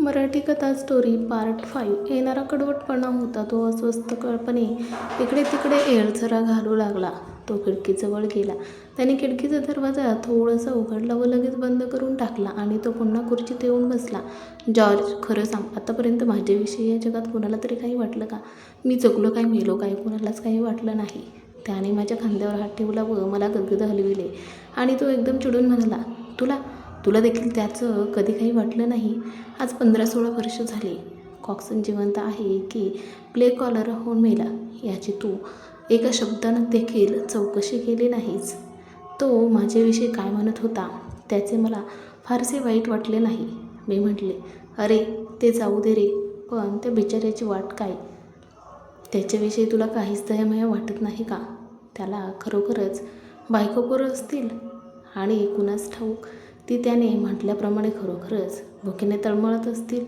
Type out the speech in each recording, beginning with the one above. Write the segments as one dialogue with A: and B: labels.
A: मराठी कथा story part five येणारा कडवटपणा होता तो अस्वस्थकळपणे इकडे तिकडे येळझरा घालू लागला. तो खिडकीजवळ गेला. त्याने खिडकीचा दरवाजा थोडासा उघडला व लगेच बंद करून टाकला आणि तो पुन्हा खुर्चीत येऊन बसला. जॉर्ज खरं सांग आतापर्यंत माझ्याविषयी या जगात कोणाला तरी काही वाटलं का? मी चुकलो काय मेलो काय कोणालाच काही वाटलं नाही. त्याने माझ्या खांद्यावर हात ठेवला व मला गदगद हलविले आणि तो एकदम चिडून म्हणाला तुला तुला देखील त्याचं कधी काही वाटलं नाही. आज पंधरा सोळा वर्ष झाली. कॉक्सन जिवंत आहे की प्ले कॉलर होऊन मेला. याची तू एका शब्दानं देखील चौकशी केली नाहीस. तो माझ्याविषयी काय म्हणत होता त्याचे मला फारसे वाईट वाटले नाही. मी म्हटले अरे ते जाऊ दे रे पण त्या बिचाऱ्याची वाट काय? त्याच्याविषयी तुला काहीच दयामय वाटत नाही का? त्याला खरोखरच बायकोपोरं असतील आणि कुणास ठाऊक ती त्याने म्हटल्याप्रमाणे खरोखरच भुकेने तळमळत असतील.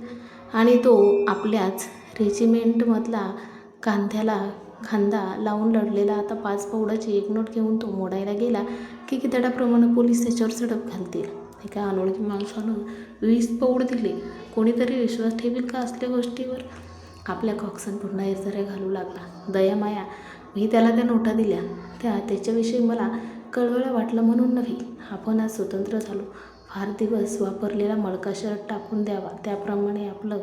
A: आणि तो आपल्याच रेजिमेंटमधला कांद्याला खांदा लावून लढलेला आता पाच पौडाची एक नोट घेऊन तो मोडायला गेला की कितड्याप्रमाणे पोलीस त्याच्यावर सडप घालतील. एका अनोळखी माणसानं वीस पौड दिले. कोणीतरी विश्वास ठेवील का असल्या गोष्टीवर? आपल्या कॉक्सन पुन्हा इरझऱ्या घालू लागला. दयामाया मी त्याला त्या नोटा दिल्या. त्या त्याच्याविषयी मला कळवळं वाटलं म्हणून नव्हे. आपण आज स्वतंत्र झालो. फार दिवस वापरलेला मळका शर्ट टाकून द्यावा. त्याप्रमाणे आपलं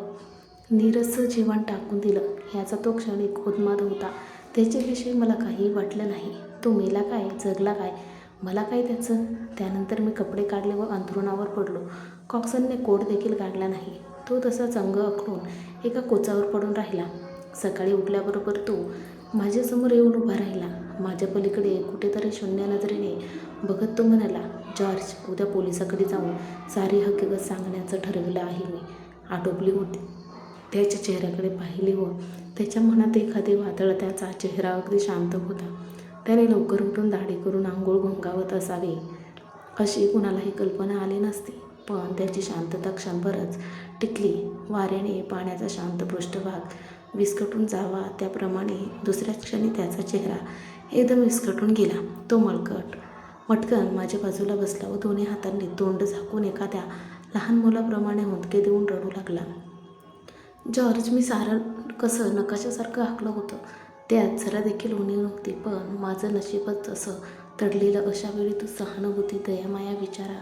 A: नीरसं जीवन टाकून दिलं. याचा तो क्षणिक उन्माद होता. त्याच्याविषयी मला काही वाटलं नाही. तो मेला काय? जगला काय? मला काय त्याचं? त्यानंतर मी कपडे काढले व अंथरुणावर पडलो. कॉक्सनने कोट देखील काढला नाही. तो तसाच अंग अखडून एका कोचावर पडून राहिला. सकाळी उठल्याबरोबर तो माझ्यासमोर येऊन उभा राहिला. माझ्या पलीकडे कुठेतरी शून्य नजरेने बघत तो म्हणाला जॉर्ज उद्या पोलिसाकडे जाऊन सारी हकीकत सांगण्याचं ठरवलं आहे मी. आटोपली होती. त्याच्या चेहऱ्याकडे पाहिले व त्याच्या मनात एखादे वादळ त्याचा चेहरा अगदी शांत होता. त्याने लवकर उठून दाढी करून आंघोळ घोंगावत असावे. अशी कुणालाही कल्पना आली नसती पण त्याची शांतता क्षणभरच टिकली. वाऱ्याने पाण्याचा शांत पृष्ठभाग विस्कटून जावा त्याप्रमाणे दुसऱ्याच क्षणी त्याचा चेहरा एकदम विस्कटून गेला. तो मळकट मटकन माझ्या बाजूला बसला व दोन्ही हातांनी तोंड झाकून एखाद्या लहान मुलाप्रमाणे हुंदके देऊन रडू लागला. जॉर्ज मी सारं कसं नकाशासारखं हाकलं होतं त्यात जरा देखील उणीव नव्हती पण माझं नशीबच असं तडलेलं अशा वेळी तू सहानुभूती दयामाया विचारा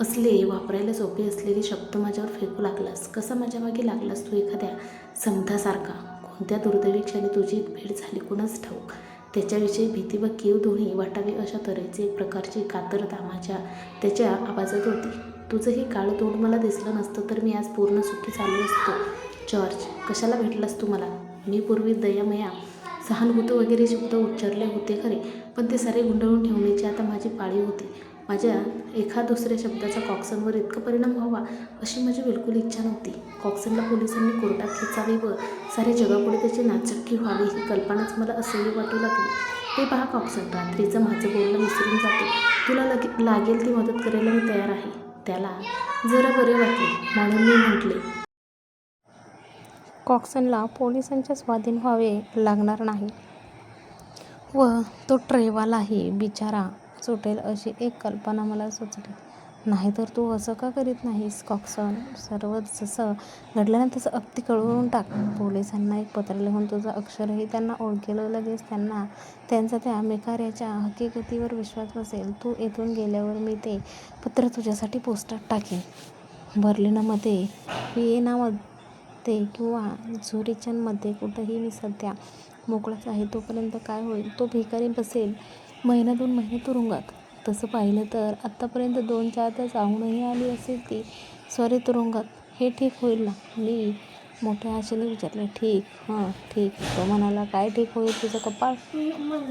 A: असले वापरायला सोपे असलेले शब्द माझ्यावर फेकू लागलास. कसा माझ्या मागे लागलास तू एखाद्या समधासारखा कोणत्या दुर्दैवी क्षणी तुझी भेट झाली? कुणाच ठाऊक? त्याच्याविषयी भीती व कीव दोन्ही वाटावी अशा तऱ्हेची एक प्रकारची कातरता माझ्या त्याच्या आवाजात होती. तुझंही काळ तोंड मला दिसलं नसतं तर मी आज पूर्ण सुखी चालू असतो. जॉर्ज कशाला भेटलास तू मला? मी पूर्वी दयामया सहानुभूत वगैरे शब्द उच्चारले होते खरे पण ते सारे गुंडळून ठेवण्याची आता माझी पाळी होती. माझ्या एका दुसऱ्या शब्दाचा कॉक्सनवर इतका परिणाम व्हावा अशी माझी बिलकुल इच्छा नव्हती. कॉक्सनला पोलिसांनी कोर्टात खेचावे व साऱ्या जगापुढे त्याची नाचक्की व्हावी ही कल्पनाच मला असह्य वाटू लागली. हे पहा कॉक्सन रात्रीचं माझं बोलणं विसरून जाते. तुला लगे लागेल ती मदत करायला मी तयार आहे. त्याला जरा बरे वाटले म्हणून मी म्हटले
B: कॉक्सनला पोलिसांच्या स्वाधीन व्हावे लागणार नाही. व तो ट्रेवालाही बिचारा. सुटेल अशी एक कल्पना मला सुचली. नाहीतर तू असं का करीत नाहीस कॉक्सन? सर्व जसं घडलं तसं अगदी कळवून टाक. पोलिसांना एक पत्र लिहून तुझं अक्षरही त्यांना ओळखेलं लगेच. त्यांना त्यांचा त्या मेकाऱ्याच्या हकीकतीवर विश्वास बसेल. तू इथून गेल्यावर मी ते पत्र तुझ्यासाठी पोस्टात टाकेन. बर्लिनमध्ये विएनामध्ये किंवा झुरिचनमध्ये कुठंही मी सध्या मोकळाच आहे. तोपर्यंत काय होईल? तो भिकारी बसेल. महिना दोन महिने तुरुंगात. तसं पाहिलं तर आत्तापर्यंत दोन चार तास जाऊनही आली असेल ती. सॉरी तुरुंगात. हे ठीक होईल ना? मी मोठ्या आशेने विचारलं ठीक हां ठीक. तो म्हणाला काय ठीक होईल तुझं कपाळ?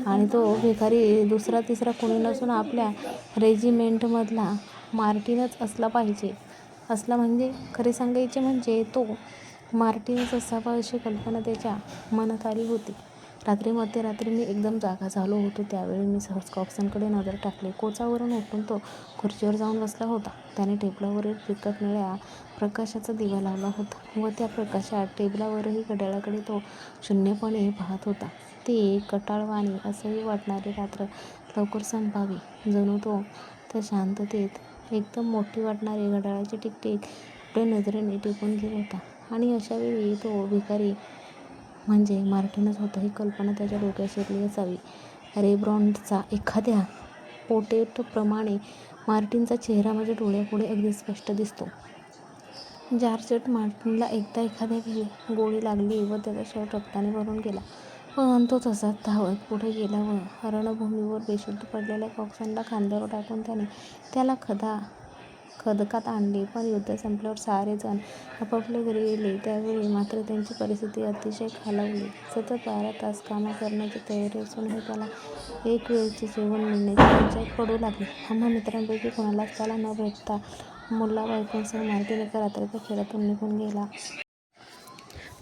B: आणि तो भिकारी दुसरा तिसरा कोणी नसून आपल्या रेजिमेंटमधला मार्टिनच असला पाहिजे. असला म्हणजे खरे सांगायचे म्हणजे तो मार्टिनच असावा अशी कल्पना त्याच्या मनात आली होती. रात्री मध्यरात्री मी एकदम जागा झालो होतो. त्यावेळी मी सहज कॉक्सनकडे नजर टाकली. कोचावरून उठून तो खुर्चीवर जाऊन बसला होता. त्याने टेबलावरील फिकट निळ्या प्रकाशाचा दिवा लावला होता व त्या प्रकाशात टेबलावरही घड्याळाकडे तो शून्यपणे पाहत होता. ती कटाळवाणी असंही वाटणारी रात्र लवकर संपावी. जणू तो त्या शांततेत एकदम मोठी वाटणारी घड्याळाची टिकटिक आपल्या नजरेने टिपून घेत होता. आणि अशावेळी तो भिकारी म्हणजे मार्टिनच होतं. ही कल्पना त्याच्या डोक्यात शिरली असावी. रेब्रॉन्डचा एखाद्या पोटेटप्रमाणे मार्टिनचा चेहरा माझ्या डोळ्यापुढे अगदी स्पष्ट दिसतो. जॉर्जेट मार्टिनला एकदा एखाद्या वेळी गोळी लागली व त्याचा शर्ट रक्ताने भरून गेला. पण तो तसाच धावत पुढे गेला व रणभूमीवर बेशुद्ध पडलेल्या कॉक्सनला खांद्यावर टाकून त्याने त्याला खदा खदकात आणले. पण युद्ध संपल्यावर सारेजण आपापल्या घरी गेले. त्यावेळी मात्र त्यांची परिस्थिती अतिशय खालावली. सतत बारा तास कामं करण्याची तयारी असूनही त्याला एक वेळचे जेवण मिळण्याची पंचायत पडू लागली. आम्हा मित्रांपैकी कोणालाच त्याला न भेटता मुलाबायकोंसह बायकोंसह एका रात्रीच्या खेळातून निघून गेला.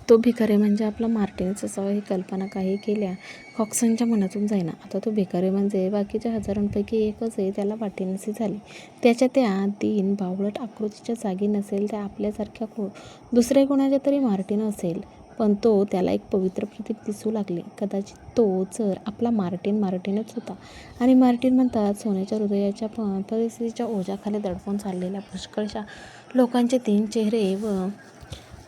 A: तो भिकारी म्हणजे आपला मार्टिनच असावा ही कल्पना काही केल्या. कॉक्सनच्या मनातून जाईना. आता तो भिकारी म्हणजे बाकीच्या हजारांपैकी एकच आहे त्याला वाटेनसे झाली. त्याच्या त्या तीन बावळट आकृतीच्या जागी नसेल त्या आपल्यासारख्या को दुसऱ्या कोणाच्या तरी मार्टिन असेल. पण तो त्याला एक पवित्र प्रतीक दिसू लागले. कदाचित तो जर आपला मार्टिन मार्टिनच होता. आणि मार्टिन म्हणतात सोन्याच्या हृदयाच्या प परिस्थितीच्या ओझ्याखाली दडपून चाललेल्या पुष्कळशा लोकांचे तीन चेहरे व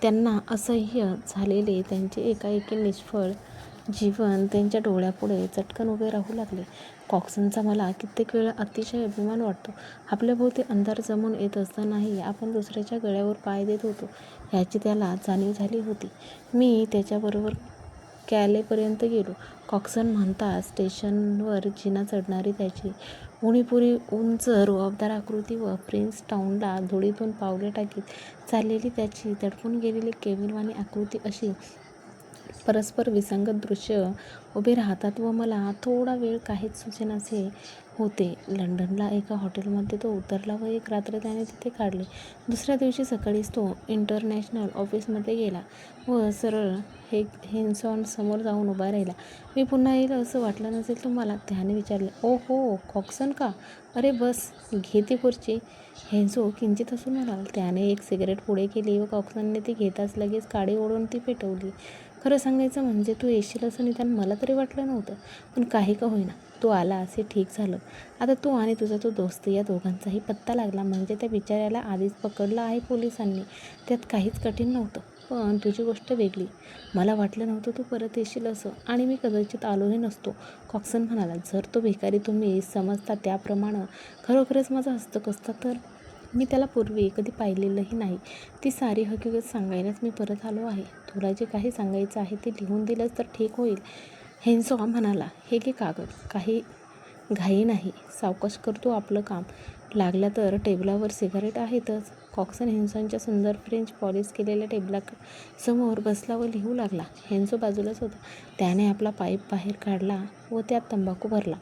A: त्यांना असह्य झालेले त्यांचे एकाएकी निष्फळ जीवन त्यांच्या डोळ्यापुढे चटकन उभे राहू लागले. कॉक्सनचा मला कित्येक वेळा अतिशय अभिमान वाटतो. आपल्याभोवती अंधार जमून येत असतानाही आपण दुसऱ्याच्या गळ्यावर पाय देत होतो. ह्याची त्याला जाणीव झाली होती. मी त्याच्याबरोबर कॅलेपर्यंत गेलो. कॉक्सन म्हणतात स्टेशनवर जिना चढणारी त्याची. उणीपुरी उंच रुबाबदार आकृती व प्रिन्स टाउनला धुळीतून पावले टाकीत चाललेली त्याची. दडपून गेलेली केविलवाणी आकृती अशी परस्पर विसंगत दृश्य. उभे राहतात व मला थोडा वेळ काहीच सुचेनासे. होते. लंडनला एका हॉटेलमध्ये तो उतरला व एक रात्र त्याने तिथे काढली. दुसऱ्या दिवशी सकाळीच तो इंटरनॅशनल ऑफिसमध्ये गेला व सरळ हे हेन्सॉन समोर जाऊन उभा राहिला. मी पुन्हा येईल असं वाटलं नसेल तुम्हाला त्याने विचारले. ओ हो कॉक्सन का? अरे बस घे ती खुर्ची. हेन्सो किंचित असून म्हणाल. त्याने एक सिगरेट पुढे केली व कॉक्सनने ती घेताच लगेच काडी ओढून ती पेटवली. खरं सांगायचं म्हणजे तू येशील असं निदान मला तरी वाटलं नव्हतं. पण काही का होईना तू आला असे ठीक झालं. आता तू आणि तुझा तो दोस्त या दोघांचाही पत्ता लागला म्हणजे त्या बिचाऱ्याला आधीच पकडलं आहे पोलिसांनी. त्यात काहीच कठीण नव्हतं पण तुझी गोष्ट वेगळी. मला वाटलं नव्हतं तू परत येशील असं आणि मी कदाचित आलोही नसतो. कॉक्सन म्हणाला जर तो भिकारी तुम्ही समजता त्याप्रमाणे खरोखरच माझा हस्तक असता तर मी त्याला पूर्वी कधी पाहिलेलंही नाही. ती सारी हकीकत सांगायलाच मी परत आलो आहे. तुला जे काही सांगायचं आहे ते लिहून दिलंच तर ठीक होईल. हेन्सो म्हणाला हे घे कागद. काही घाई नाही. सावकाश करतो आपलं काम. लागलं तर टेबलावर सिगारेट आहेतच. कॉक्सन हेन्सॉनच्या सुंदर फ्रेंच पॉलिश केलेल्या टेबला समोर बसला व लिहू लागला. हेन्सो बाजूलाच होता. त्याने आपला पाईप बाहेर काढला व त्यात तंबाखू भरला.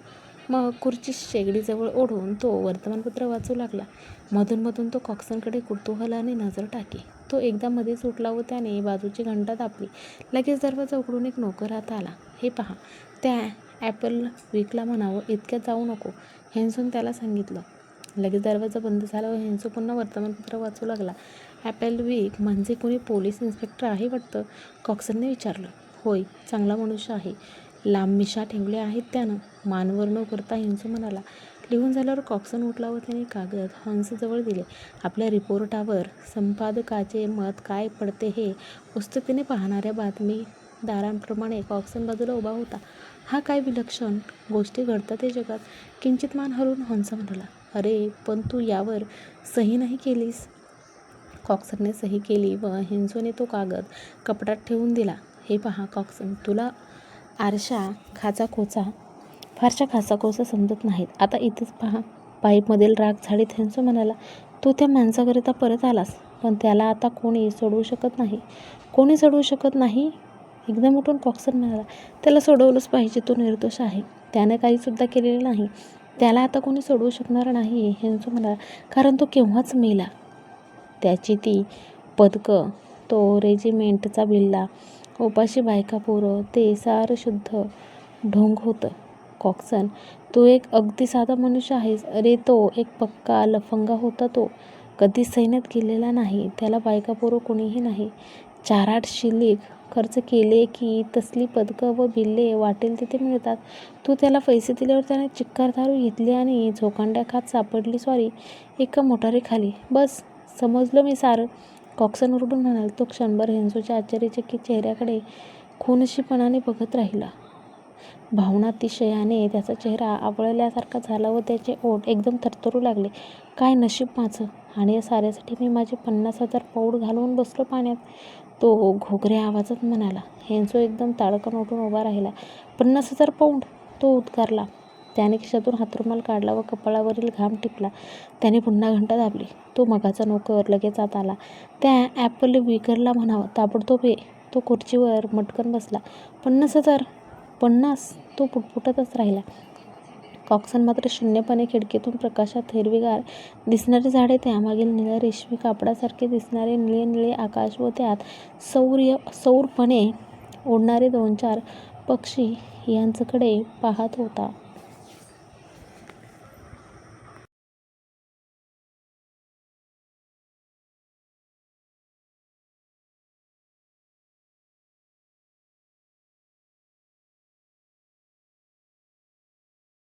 A: मग खुर्ची शेगडीजवळ ओढून तो वर्तमानपत्र वाचू लागला. मधूनमधून तो कॉक्सनकडे कुतूहलाने नजर टाकी. तो एकदा मध्येच उठला व त्याने बाजूची घंटा दाबली. लगेच दरवाजा उघडून एक नोकर हात आला. हे पहा त्या ॲपल विकला म्हणावं इतक्यात जाऊ नको हेन्सून त्याला सांगितलं. लगेच दरवाजा बंद झाला व हेन्सो पुन्हा वर्तमानपत्र वाचू लागला. ॲपल वीक म्हणजे कोणी पोलीस इन्स्पेक्टर आहे वाटतं? कॉक्सनने विचारलं. होय चांगला मनुष्य आहे. लांब मिशा ठेवल्या आहेत त्यानं. मानवर न करता हिंसू म्हणाला लिहून झाल्यावर कॉक्सन उठला व त्याने कागद हंसजवळ दिले. आपल्या रिपोर्टावर संपादकाचे मत काय पडते हे उत्सुकतेने पाहणाऱ्या बातमीदारांप्रमाणे कॉक्सन बाजूला उभा होता. हा काय विलक्षण गोष्टी घडतात ते जगात. किंचित मान हरून हंस म्हणाला अरे पण तू यावर सही नाही केलीस. कॉक्सनने सही केली व हिंसोने तो कागद कपड्यात ठेवून दिला. हे पहा कॉक्सन तुला आरशा खाचा खोचा फारशा खासा खोचा समजत नाहीत. आता इथंच पहा पाईपमधील राग झाडीत हेन्सो म्हणाला तू त्या माणसाकरिता परत आलास पण त्याला आता कोणी सोडवू शकत नाही. कोणी सोडवू शकत नाही? एकदम उठून कॉक्सन म्हणाला त्याला सोडवलंच पाहिजे तो निर्दोष आहे. त्याने काहीसुद्धा केलेलं नाही. त्याला आता कोणी सोडवू शकणार नाही हेन्सो म्हणाला कारण तो केव्हाच मेला? त्याची ती पदकं तो रेजिमेंटचा बिल्ला उपाशी बायका पोरं ते सारं शुद्ध ढोंग होतं. कॉक्सन तू एक अगदी साधा मनुष्य आहेस. अरे तो एक पक्का लफंगा होता तो. कधीच सैन्यात गेलेला नाही. त्याला बायका पोरं कोणीही नाही. चार आठ शिलीक खर्च केले की तसली पदकं व बिल्ले वाटेल तिथे मिळतात. तू त्याला पैसे दिल्यावर त्याने चिक्कार दारू घेतली आणि झोकांड्या खात सापडली. सॉरी एका मोटारीखाली. बस समजलं मी सारं.
B: कॉक्सन ओरडून म्हणाला तो क्षणभर हेन्सोच्या आश्चर्यचकित चेहऱ्याकडे खूनशीपणाने बघत राहिला. भावनातिशयाने त्याचा चेहरा आवळल्यासारखा झाला व त्याचे ओठ एकदम थरथरू लागले. काय नशीब माझं? आणि या साऱ्यासाठी मी माझे पन्नास हजार पौड घालवून बसलो पाण्यात? तो घोगऱ्या आवाजात म्हणाला. हेन्सो एकदम ताडकन उठून उभा राहिला. पन्नास हजार पौंड तो उद्गारला. त्याने खिशातून हातरुमाल काढला व कपाळावरील घाम टिपला. त्याने पुन्हा घंटा दाबली. तो मगाचा नोकर लगेच आत आला. त्या ॲपल विकरला म्हणावं ताबडतोब ये. तो खुर्चीवर मटकन बसला. पन्नास हजार. पन्नास? तो पुटपुटतच राहिला. कॉक्सन मात्र शून्यपणे खिडकीतून प्रकाशात हिरवीगार दिसणारी झाडे त्यामागील निळ्या रेशमी कापडासारखे दिसणारे निळे निळे आकाश व त्यात सौर्य सौरपणे उडणारे दोन चार पक्षी यांच्याकडे पाहत होता.